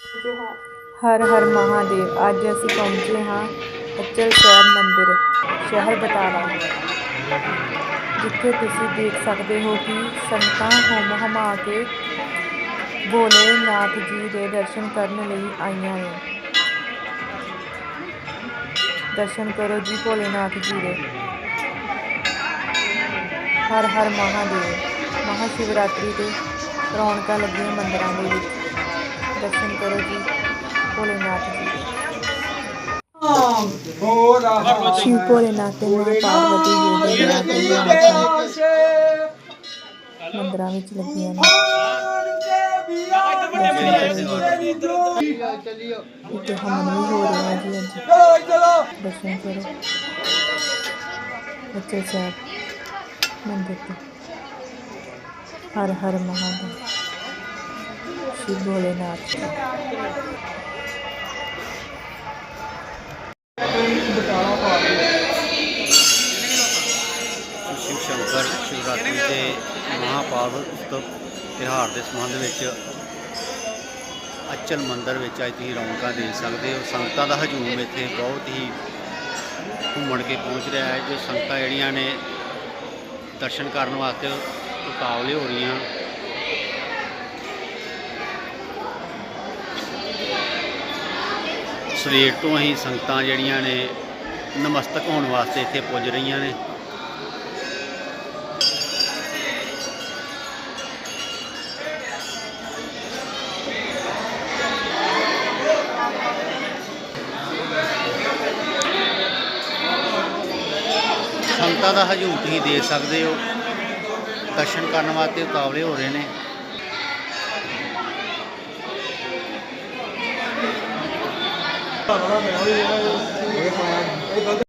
ਹਰ ਹਰ ਮਹਾਦੇਵ, ਅੱਜ ਅਸੀਂ ਪਹੁੰਚੇ ਹਾਂ ਅਚਲ ਸਾਹਿਬ ਮੰਦਿਰ, ਸ਼ਹਿਰ ਬਟਾਲਾ। ਜਿੱਥੇ ਤੁਸੀਂ ਦੇਖ ਸਕਦੇ ਹੋ ਕਿ ਸੰਗਤਾਂ ਹੁੰਮ ਹਮਾ ਕੇ ਭੋਲੇਨਾਥ ਜੀ ਦੇ ਦਰਸ਼ਨ ਕਰਨ ਲਈ ਆਈਆਂ ਨੇ। ਦਰਸ਼ਨ ਕਰੋ ਜੀ ਭੋਲੇਨਾਥ ਜੀ ਦੇ। ਹਰ ਹਰ ਮਹਾਦੇਵ, ਮਹਾਸ਼ਿਵਰਾਤਰੀ ਤੇ ਰੌਣਕਾਂ ਲੱਗੀਆਂ ਮੰਦਰਾਂ ਦੇ ਵਿੱਚ। ਦਰਸ਼ਨ ਕਰੋ ਜੀ। ਭੋਲੇਨਾਥ ਜੀ। ਸ਼ਿਵ ਭੋਲੇਨਾਥ ਤੇ ਮਾਂ ਪਾਰਵਤੀ ਜੀ। ਦੇ ਮੰਦਰਾਂ ਵਿੱਚ ਲੱਗੀਆਂ ਨੇ। ਇੱਥੇ ਹਮਨ ਵੀ ਹੋ ਰਿਹਾ ਜੀ ਅੱਜ। ਦਰਸ਼ਨ ਕਰੋ। ਬੱਚੇ ਸਾਹਿਬ ਮੰਦਿਰ ਤੇ। ਹਰ ਹਰ ਮਹਾਦੇਵ। ਸ਼ਿਵ ਭੋਲੇਨਾਥ। ਸ਼ਿਵ ਸ਼ੰਕਰ ਸ਼ਿਵਰਾਤਰੀ ਤੇ ਮਹਾਪਾਰਵ ਉਤਸਵ ਤਿਉਹਾਰ ਦੇ ਸੰਬੰਧ ਵਿੱਚ ਅਚਲ ਮੰਦਰ ਵਿੱਚ ਅੱਜ ਤੁਸੀਂ ਰੌਣਕਾਂ ਦੇਖ ਸਕਦੇ ਹੋ। ਸੰਗਤਾਂ ਦਾ ਹਜੂਮ ਇੱਥੇ ਬਹੁਤ ਹੀ ਘੁੰਮਣ ਕੇ ਪਹੁੰਚ ਰਿਹਾ ਹੈ। ਜੋ ਸੰਗਤਾਂ ਜਿਹੜੀਆਂ ਨੇ ਦਰਸ਼ਨ ਕਰਨ ਵਾਸਤੇ ਉਤਾਵਲੇ ਹੋ ਰਹੀਆਂ ਸਵੇਰ ਤੋਂ ਹੀ ਸੰਗਤਾਂ ਜਿਹੜੀਆਂ ਨੇ ਨਮਸਤਕ ਹੋਣ ਵਾਸਤੇ ਇੱਥੇ ਪੁੱਜ ਰਹੀਆਂ ਨੇ। ਸੰਗਤਾਂ ਦਾ ਹਜੂਮ ਤੁਸੀਂ ਦੇਖ ਸਕਦੇ ਹੋ। ਦਰਸ਼ਨ ਕਰਨ ਵਾਸਤੇ ਉਤਾਵਲੇ ਹੋ ਰਹੇ ਨੇ। ਧੰਨਵਾਦ ਮੈਂ ਇਹ ਇਹ